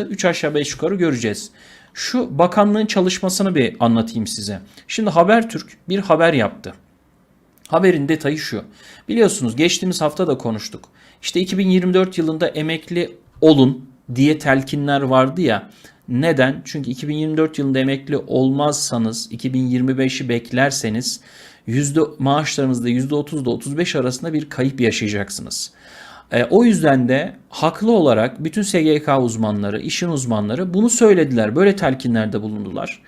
3 aşağı 5 yukarı göreceğiz. Şu bakanlığın çalışmasını bir anlatayım size. Şimdi Habertürk bir haber yaptı. Haberin detayı şu. Biliyorsunuz geçtiğimiz hafta da konuştuk. İşte 2024 yılında emekli olun diye telkinler vardı ya. Neden? Çünkü 2024 yılında emekli olmazsanız 2025'i beklerseniz yüzde maaşlarınızda %30 ile 35 arasında bir kayıp yaşayacaksınız. E, o yüzden de haklı olarak bütün SGK uzmanları, işin uzmanları bunu söylediler. Böyle telkinlerde bulundular.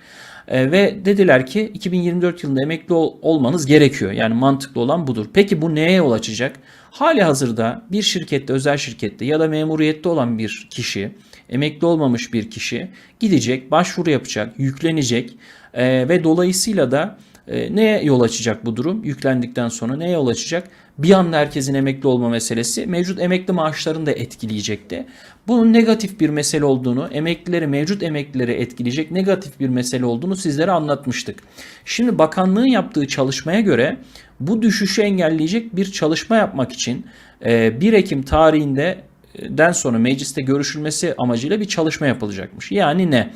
E, ve dediler ki 2024 yılında emekli ol- olmanız gerekiyor. Yani mantıklı olan budur. Peki bu neye yol açacak? Hali hazırda bir şirkette, özel şirkette ya da memuriyette olan bir kişi, emekli olmamış bir kişi gidecek, başvuru yapacak, yüklenecek e, ve dolayısıyla da e, neye yol açacak bu durum? Yüklendikten sonra neye yol açacak? Bir anda herkesin emekli olma meselesi mevcut emekli maaşlarını da etkileyecekti. Bunun negatif bir mesele olduğunu, emeklileri, mevcut emeklileri etkileyecek negatif bir mesele olduğunu sizlere anlatmıştık. Şimdi bakanlığın yaptığı çalışmaya göre bu düşüşü engelleyecek bir çalışma yapmak için e, 1 Ekim tarihinde e, den sonra mecliste görüşülmesi amacıyla bir çalışma yapılacakmış. Yani ne?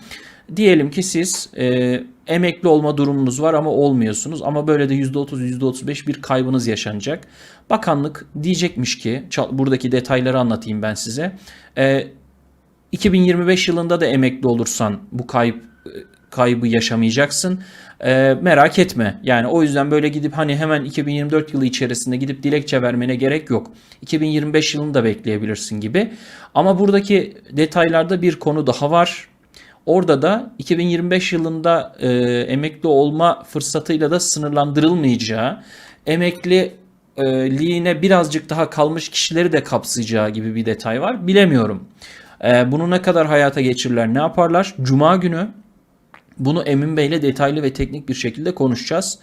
Diyelim ki siz e, emekli olma durumunuz var ama olmuyorsunuz ama böyle de %30 %35 bir kaybınız yaşanacak. Bakanlık diyecekmiş ki buradaki detayları anlatayım ben size. E, 2025 yılında da emekli olursan bu kayıp kaybı yaşamayacaksın. E, merak etme. Yani o yüzden böyle gidip hani hemen 2024 yılı içerisinde gidip dilekçe vermene gerek yok. 2025 yılını da bekleyebilirsin gibi. Ama buradaki detaylarda bir konu daha var. Orada da 2025 yılında e, emekli olma fırsatıyla da sınırlandırılmayacağı, emekliliğine birazcık daha kalmış kişileri de kapsayacağı gibi bir detay var. Bilemiyorum. E, bunu ne kadar hayata geçirirler, ne yaparlar? Cuma günü bunu Emin Bey'le detaylı ve teknik bir şekilde konuşacağız.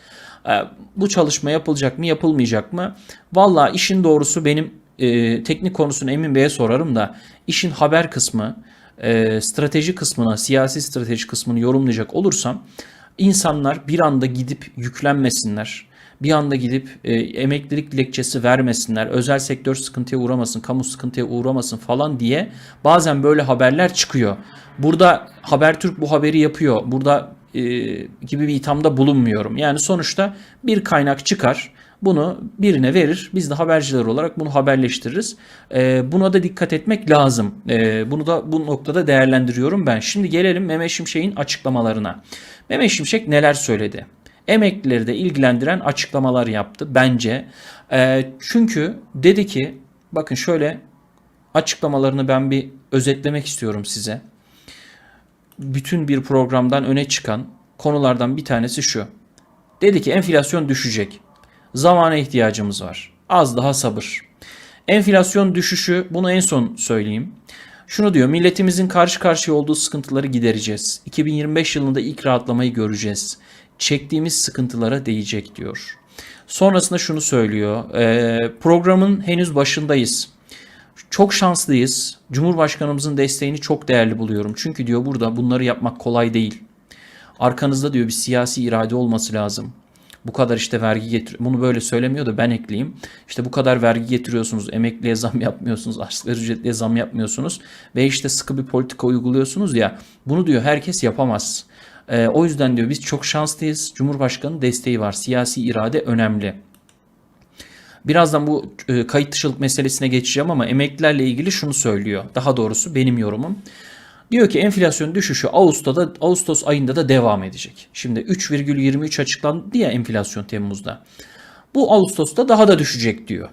E, bu çalışma yapılacak mı, yapılmayacak mı? Valla işin doğrusu benim e, teknik konusunu Emin Bey'e sorarım da işin haber kısmı, e, strateji kısmına, siyasi strateji kısmını yorumlayacak olursam insanlar bir anda gidip yüklenmesinler. Bir anda gidip e, emeklilik dilekçesi vermesinler, özel sektör sıkıntıya uğramasın, kamu sıkıntıya uğramasın falan diye bazen böyle haberler çıkıyor. Burada Habertürk bu haberi yapıyor. Burada e, gibi bir ithamda bulunmuyorum. Yani sonuçta bir kaynak çıkar. Bunu birine verir. Biz de haberciler olarak bunu haberleştiririz. E, buna da dikkat etmek lazım. E, bunu da bu noktada değerlendiriyorum ben. Şimdi gelelim Mehmet Şimşek'in açıklamalarına. Mehmet Şimşek neler söyledi? Emeklileri de ilgilendiren açıklamalar yaptı bence. E, çünkü dedi ki bakın şöyle açıklamalarını ben bir özetlemek istiyorum size bütün bir programdan öne çıkan konulardan bir tanesi şu. Dedi ki enflasyon düşecek. Zamana ihtiyacımız var. Az daha sabır. Enflasyon düşüşü bunu en son söyleyeyim. Şunu diyor milletimizin karşı karşıya olduğu sıkıntıları gidereceğiz. 2025 yılında ilk rahatlamayı göreceğiz. Çektiğimiz sıkıntılara değecek diyor. Sonrasında şunu söylüyor. "Ee, programın henüz başındayız. Çok şanslıyız. Cumhurbaşkanımızın desteğini çok değerli buluyorum. Çünkü diyor burada bunları yapmak kolay değil. Arkanızda diyor bir siyasi irade olması lazım. Bu kadar işte vergi getir. Bunu böyle söylemiyor da ben ekleyeyim. İşte bu kadar vergi getiriyorsunuz, emekliye zam yapmıyorsunuz, asgari ücretliye zam yapmıyorsunuz ve işte sıkı bir politika uyguluyorsunuz ya. Bunu diyor herkes yapamaz. Ee, o yüzden diyor biz çok şanslıyız. Cumhurbaşkanı desteği var. Siyasi irade önemli. Birazdan bu e, kayıt dışılık meselesine geçeceğim ama emeklilerle ilgili şunu söylüyor. Daha doğrusu benim yorumum. Diyor ki enflasyon düşüşü Ağustos'ta Ağustos ayında da devam edecek. Şimdi 3,23 açıklandı ya enflasyon Temmuz'da. Bu Ağustos'ta daha da düşecek diyor.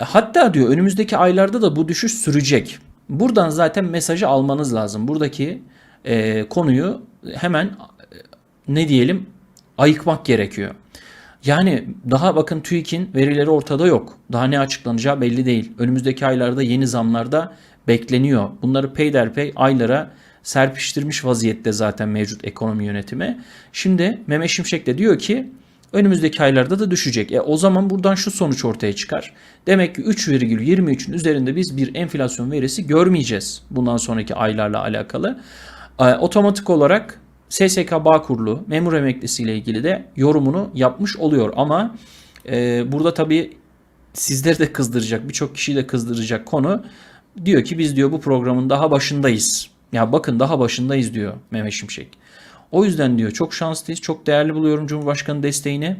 E, Hatta diyor önümüzdeki aylarda da bu düşüş sürecek. Buradan zaten mesajı almanız lazım. Buradaki e, konuyu hemen e, ne diyelim ayıkmak gerekiyor. Yani daha bakın TÜİK'in verileri ortada yok. Daha ne açıklanacağı belli değil. Önümüzdeki aylarda yeni zamlarda bekleniyor. Bunları peyderpey aylara serpiştirmiş vaziyette zaten mevcut ekonomi yönetimi. Şimdi Mehmet Şimşek de diyor ki önümüzdeki aylarda da düşecek. E o zaman buradan şu sonuç ortaya çıkar. Demek ki 3,23'ün üzerinde biz bir enflasyon verisi görmeyeceğiz bundan sonraki aylarla alakalı. E, otomatik olarak SSK Bağkurlu memur emeklisi ile ilgili de yorumunu yapmış oluyor. Ama e, burada tabii sizleri de kızdıracak, birçok kişiyi de kızdıracak konu diyor ki biz diyor bu programın daha başındayız. Ya bakın daha başındayız diyor Mehmet Şimşek. O yüzden diyor çok şanslıyız, çok değerli buluyorum Cumhurbaşkanı desteğini.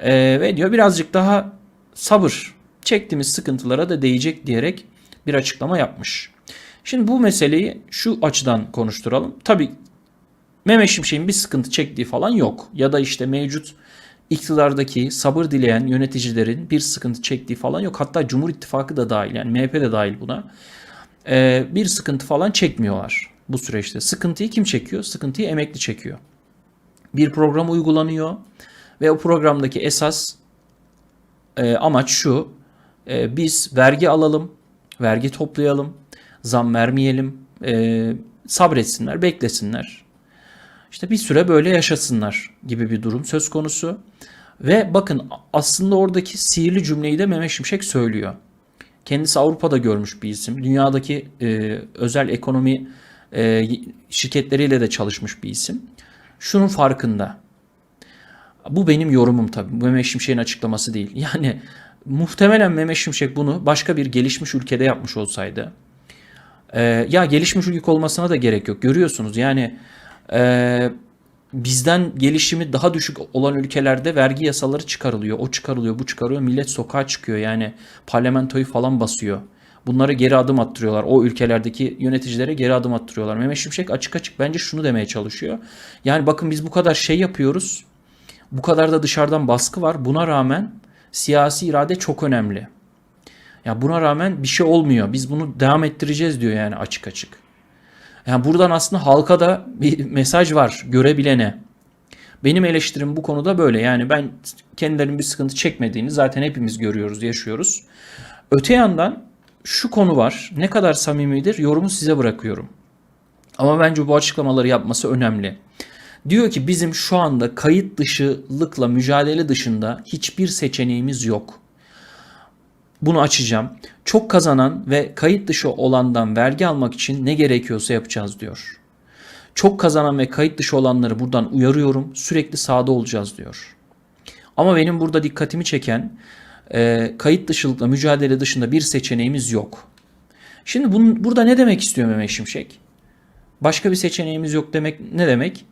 Ee, ve diyor birazcık daha sabır, çektiğimiz sıkıntılara da değecek diyerek bir açıklama yapmış. Şimdi bu meseleyi şu açıdan konuşturalım. Tabii Mehmet Şimşek'in bir sıkıntı çektiği falan yok. Ya da işte mevcut iktidardaki sabır dileyen yöneticilerin bir sıkıntı çektiği falan yok. Hatta Cumhur İttifakı da dahil yani MHP de dahil buna. Ee, bir sıkıntı falan çekmiyorlar bu süreçte. Sıkıntıyı kim çekiyor? Sıkıntıyı emekli çekiyor. Bir program uygulanıyor ve o programdaki esas e, amaç şu. E, biz vergi alalım, vergi toplayalım, zam vermeyelim, e, sabretsinler, beklesinler. İşte bir süre böyle yaşasınlar gibi bir durum söz konusu. Ve bakın aslında oradaki sihirli cümleyi de Mehmet Şimşek söylüyor. Kendisi Avrupa'da görmüş bir isim. Dünyadaki e, özel ekonomi e, şirketleriyle de çalışmış bir isim. Şunun farkında. Bu benim yorumum tabii. Mehmet Şimşek'in açıklaması değil. Yani muhtemelen Mehmet Şimşek bunu başka bir gelişmiş ülkede yapmış olsaydı. E, ya gelişmiş ülke olmasına da gerek yok. Görüyorsunuz yani e, bizden gelişimi daha düşük olan ülkelerde vergi yasaları çıkarılıyor. O çıkarılıyor, bu çıkarıyor. Millet sokağa çıkıyor. Yani parlamentoyu falan basıyor. Bunları geri adım attırıyorlar. O ülkelerdeki yöneticilere geri adım attırıyorlar. Mehmet Şimşek açık açık bence şunu demeye çalışıyor. Yani bakın biz bu kadar şey yapıyoruz. Bu kadar da dışarıdan baskı var. Buna rağmen siyasi irade çok önemli. Ya buna rağmen bir şey olmuyor. Biz bunu devam ettireceğiz diyor yani açık açık. Yani buradan aslında halka da bir mesaj var görebilene. Benim eleştirim bu konuda böyle. Yani ben kendilerinin bir sıkıntı çekmediğini zaten hepimiz görüyoruz, yaşıyoruz. Öte yandan şu konu var. Ne kadar samimidir yorumu size bırakıyorum. Ama bence bu açıklamaları yapması önemli. Diyor ki bizim şu anda kayıt dışılıkla mücadele dışında hiçbir seçeneğimiz yok. Bunu açacağım. Çok kazanan ve kayıt dışı olandan vergi almak için ne gerekiyorsa yapacağız diyor. Çok kazanan ve kayıt dışı olanları buradan uyarıyorum. Sürekli sağda olacağız diyor. Ama benim burada dikkatimi çeken e, kayıt dışılıkla mücadele dışında bir seçeneğimiz yok. Şimdi bunun, burada ne demek istiyor Mehmet Şimşek? Başka bir seçeneğimiz yok demek ne demek?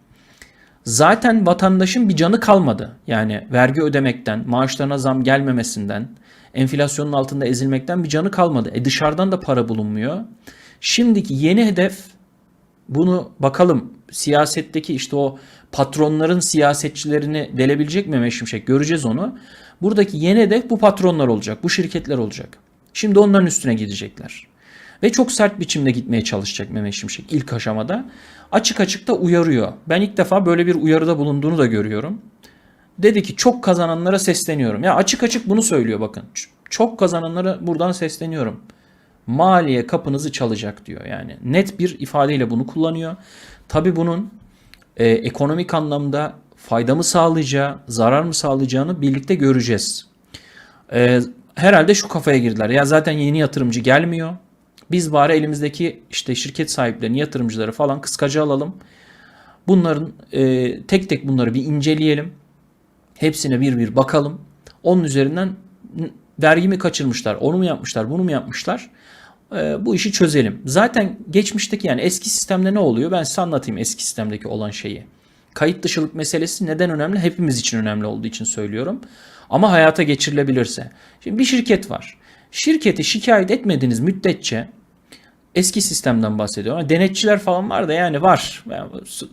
Zaten vatandaşın bir canı kalmadı. Yani vergi ödemekten, maaşlarına zam gelmemesinden, enflasyonun altında ezilmekten bir canı kalmadı. E dışarıdan da para bulunmuyor. Şimdiki yeni hedef bunu bakalım siyasetteki işte o patronların siyasetçilerini delebilecek mi Mehmet Şimşek? Göreceğiz onu. Buradaki yeni hedef bu patronlar olacak, bu şirketler olacak. Şimdi onların üstüne gidecekler. Ve çok sert biçimde gitmeye çalışacak Mehmet Şimşek ilk aşamada. Açık açık da uyarıyor. Ben ilk defa böyle bir uyarıda bulunduğunu da görüyorum. Dedi ki çok kazananlara sesleniyorum. Ya açık açık bunu söylüyor bakın. Çok kazananlara buradan sesleniyorum. Maliye kapınızı çalacak diyor yani. Net bir ifadeyle bunu kullanıyor. Tabi bunun e, ekonomik anlamda fayda mı sağlayacağı, zarar mı sağlayacağını birlikte göreceğiz. E, herhalde şu kafaya girdiler. Ya zaten yeni yatırımcı gelmiyor. Biz bari elimizdeki işte şirket sahiplerini, yatırımcıları falan kıskaca alalım. Bunların e, tek tek bunları bir inceleyelim. Hepsine bir bir bakalım. Onun üzerinden vergi mi kaçırmışlar, onu mu yapmışlar, bunu mu yapmışlar? E, bu işi çözelim. Zaten geçmişteki yani eski sistemde ne oluyor? Ben size anlatayım eski sistemdeki olan şeyi. Kayıt dışılık meselesi neden önemli? Hepimiz için önemli olduğu için söylüyorum. Ama hayata geçirilebilirse. Şimdi bir şirket var. Şirketi şikayet etmediğiniz müddetçe eski sistemden bahsediyorum. Ama denetçiler falan var da yani var.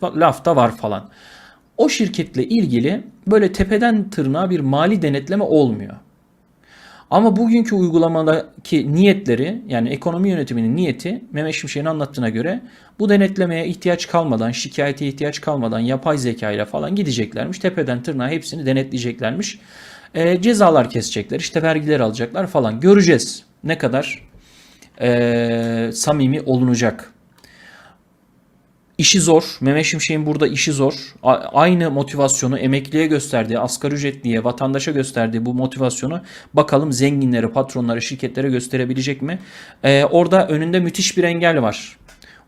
Lafta var falan. O şirketle ilgili böyle tepeden tırnağa bir mali denetleme olmuyor. Ama bugünkü uygulamadaki niyetleri yani ekonomi yönetiminin niyeti Mehmet Şimşek'in anlattığına göre bu denetlemeye ihtiyaç kalmadan, şikayete ihtiyaç kalmadan yapay zeka ile falan gideceklermiş. Tepeden tırnağa hepsini denetleyeceklermiş. E, cezalar kesecekler, işte vergiler alacaklar falan. Göreceğiz ne kadar e, samimi olunacak. İşi zor. Mehmet Şimşek'in burada işi zor. A- aynı motivasyonu emekliye gösterdiği, asgari ücretliye, vatandaşa gösterdiği bu motivasyonu bakalım zenginlere, patronlara, şirketlere gösterebilecek mi? Ee, orada önünde müthiş bir engel var.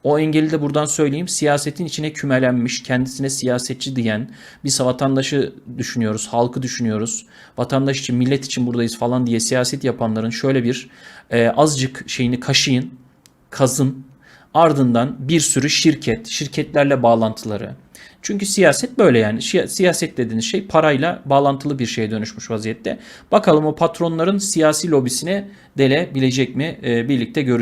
O engeli de buradan söyleyeyim. Siyasetin içine kümelenmiş, kendisine siyasetçi diyen bir vatandaşı düşünüyoruz, halkı düşünüyoruz. Vatandaş için, millet için buradayız falan diye siyaset yapanların şöyle bir e, azıcık şeyini kaşıyın, kazın, Ardından bir sürü şirket, şirketlerle bağlantıları. Çünkü siyaset böyle yani. Siyaset dediğiniz şey parayla bağlantılı bir şeye dönüşmüş vaziyette. Bakalım o patronların siyasi lobisine delebilecek mi? Ee, birlikte göreceğiz.